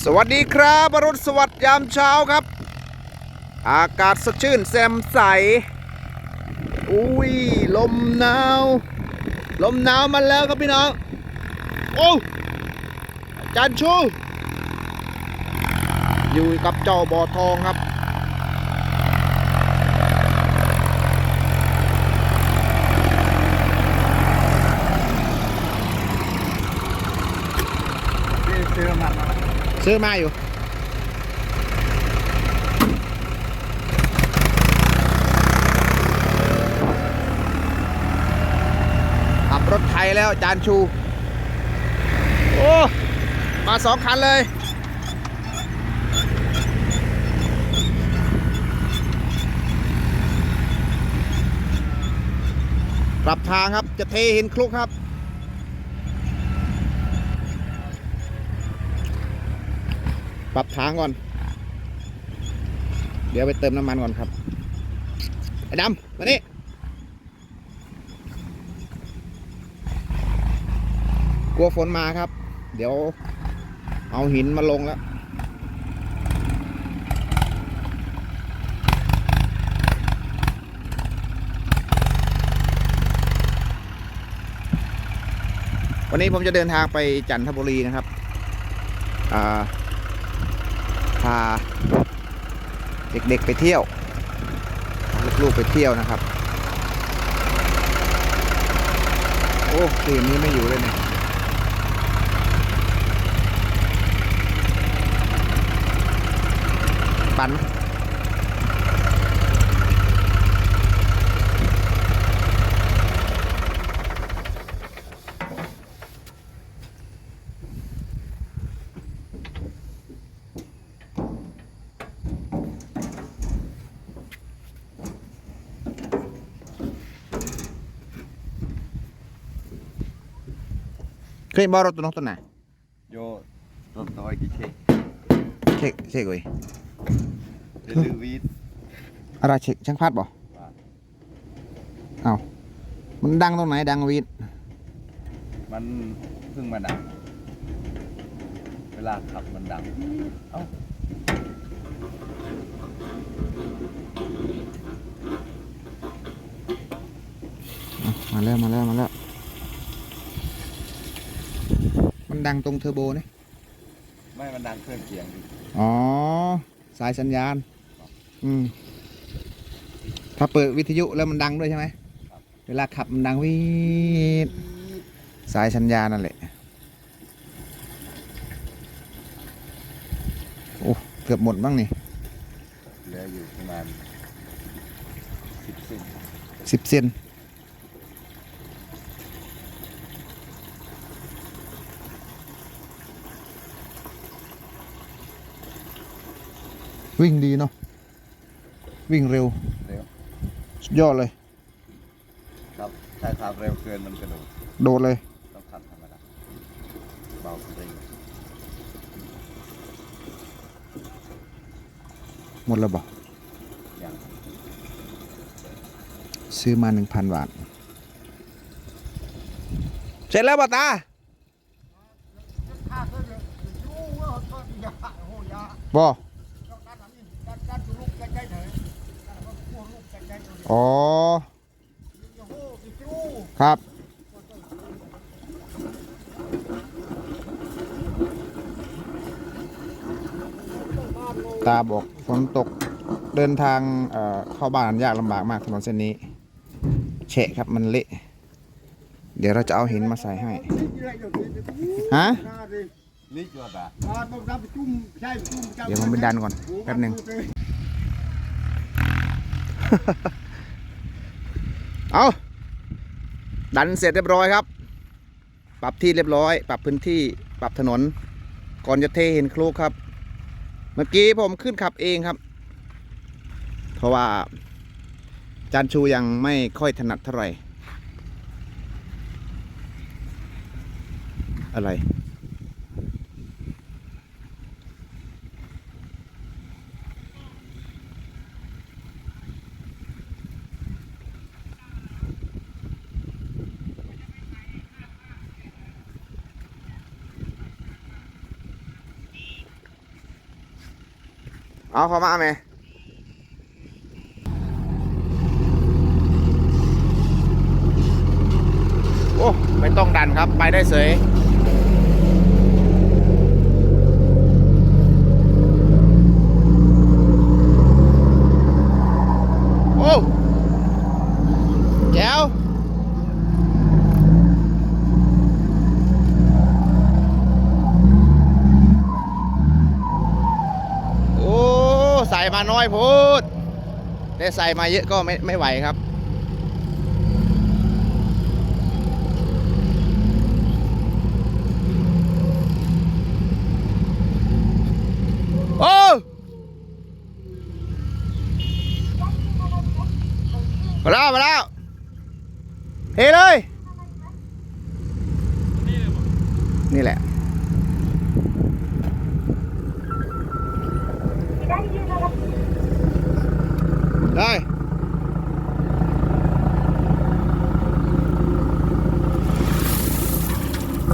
สวัสดีครับบรุษสวัสดิ์ยามเช้าครับ อากาศสดชื่นแจ่มใส อุ้ย ลมหนาว ลมหนาวมาแล้วครับพี่น้อง โอ้จันชู อยู่กับเจ้าบ่อทองครับ ซื้อมันมา ซื้อมาอยู่ขับรถไถแล้วจานชู โอ้ มาสองคันเลยปรับทางครับจะเทหินคลุกครับ ปรับทางก่อน เดี๋ยวไปเติมน้ำมันก่อนครับ ไอ้ดำมานี่กลัวฝนมาครับ เดี๋ยวเอาหินมาลงแล้ววันนี้ผมจะเดินทางไปจันทบุรีนะครับ อ่า พา เด็กๆไปเที่ยวลูกๆไปเที่ยวนะครับ โอ้คืนนี้ไม่อยู่เลยเนี่ยปัน เคยมารถตัวน้องตัวไหนโยต้นต้อยกี่เชกเช็คเช็คเลยเดลือวีดอะไรเช็คช่างพัดบ่เอามันดังตรงไหนดังวีด มันเพิ่งมาดัง เวลาขับมันดัง เอ้ามาแล้วมาแล้วมาแล้ว มัน ดังตรงเทอร์โบนี่ไม่มันดังเครื่องเสียงดิอ๋อ สายสัญญาณ อืม ถ้าเปิดวิทยุแล้วมันดังด้วยใช่ไหม เวลาขับมันดังวีดสายสัญญาณนั่นแหละ โอ้ เกือบหมดบ้างนี่ เหลืออยู่ประมาณสิบเซนสิบเซน วิ่งดีเนาะวิ่งเร็วเร็วสุดยอดเลย ครับถ้าขับเร็วเกินมันกระโดดโดดเลยต้องขับธรรมดาเบาเร่งหมดแล้วบอกอย่างซื้อมาหนึ่งพันบาท เสร็จแล้วป่ะตาบ อ๋อ ครับ ตาบอกฝนตกเดินทางเเข้าบ้านยากลำบากมากถนนเส้นนี้เฉะครับมันเละเดี๋ยวเราจะเอาหินมาใส่ให้ ฮะ เดี๋ยวผมไปดันก่อนแป๊บหนึ่ง เอาดันเสร็จเรียบร้อยครับ ปรับที่เรียบร้อย ปรับพื้นที่ปรับถนน ก่อนจะเทเห็นโครกครับ เมื่อกี้ผมขึ้นขับเองครับ เพราะว่าจานชูยังไม่ค่อยถนัดเท่าไหร่อะไร เอาเข้ามาไหมโอ้ไม่ต้องดันครับ ไปได้เสยโอ้แจ๋วโอ้ ใส่ มาน้อยพูดได้ใส่มาเยอะก็ไม่ไม่ไหวครับ โอ้มาแล้วมาแล้วเฮ้เลย นี่แหละ ได้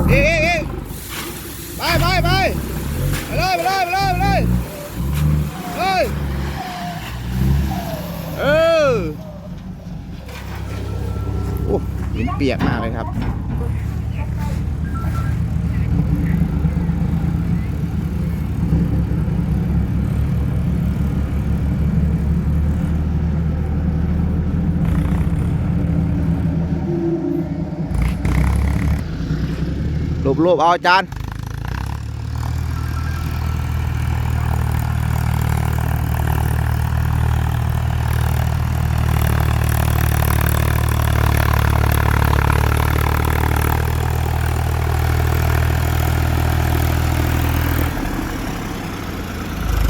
เอ๊ะเอ๊ะเอ๊ะไปไปไปไปเลยไปเลยไปเลยไปเลยเฮ้ยเออโอ้หินเปียกมากเลยครับ รูปรูปเอาอาจารย์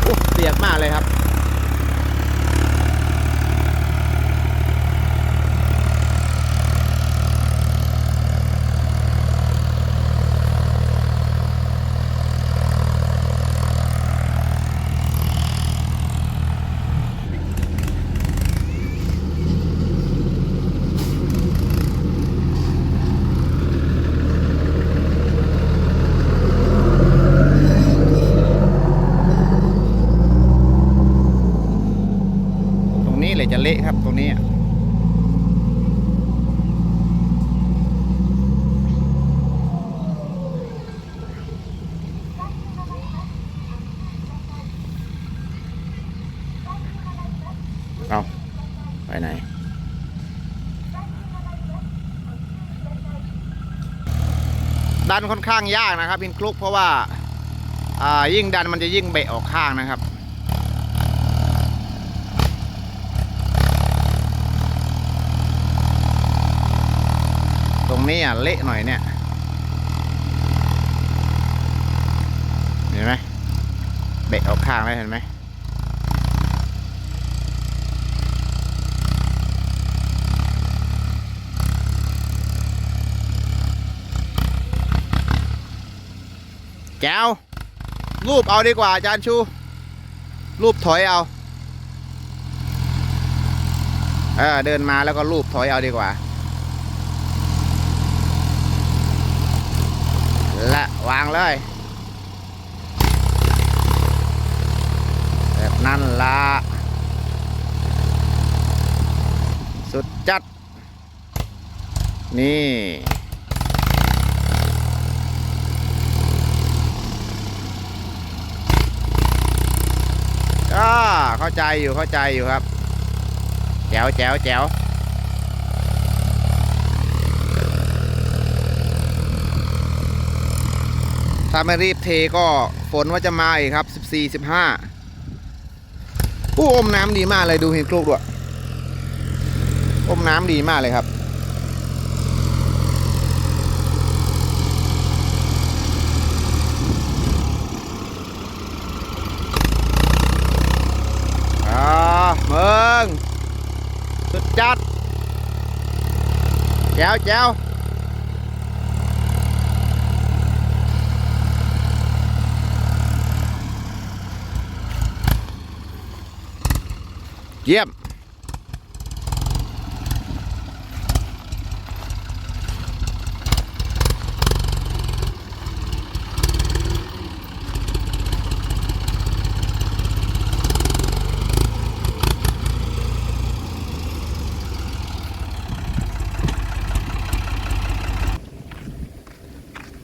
โอ้เปียกมากเลยครับ ตรงนี้เลยจะเละครับตรงนี้อะเอาไปไหน ดั นค่อนข้างยากนะครับพินคลุกเพราะว่าายิ่งดันมันจะยิ่งเบะออกข้างนะครับตรงนี้อะเละหน่อยเนี่ยเห็นไหมเบะออกข้างเลยเห็นไหม แก้ว รูปเอาดีกว่าอาจารย์ชู รูปถอยเอาเออเดินมาแล้วก็รูปถอยเอาดีกว่า และวางเลย แบบนั้นละสุดจัด นี่ ก็ เข้าใจอยู่เข้าใจอยู่ครับ แจ๋วแจ๋วแจ๋วถ้าไม่รีบเทก็ฝนว่าจะมาอีกครับ 14 15ผู้อมน้ำดีมากเลยดูเห็นคลุกด้วยอมน้ำดีมากเลยครับ อ่าเมืองสุดจัดแจ๋วแจ๋ว เยี่ยม โ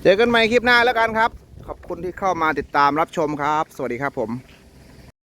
เจอกันใหม่คลิปหน้าแล้วกันครับ ขอบคุณที่เข้ามาติดตามรับชมครับ สวัสดีครับผม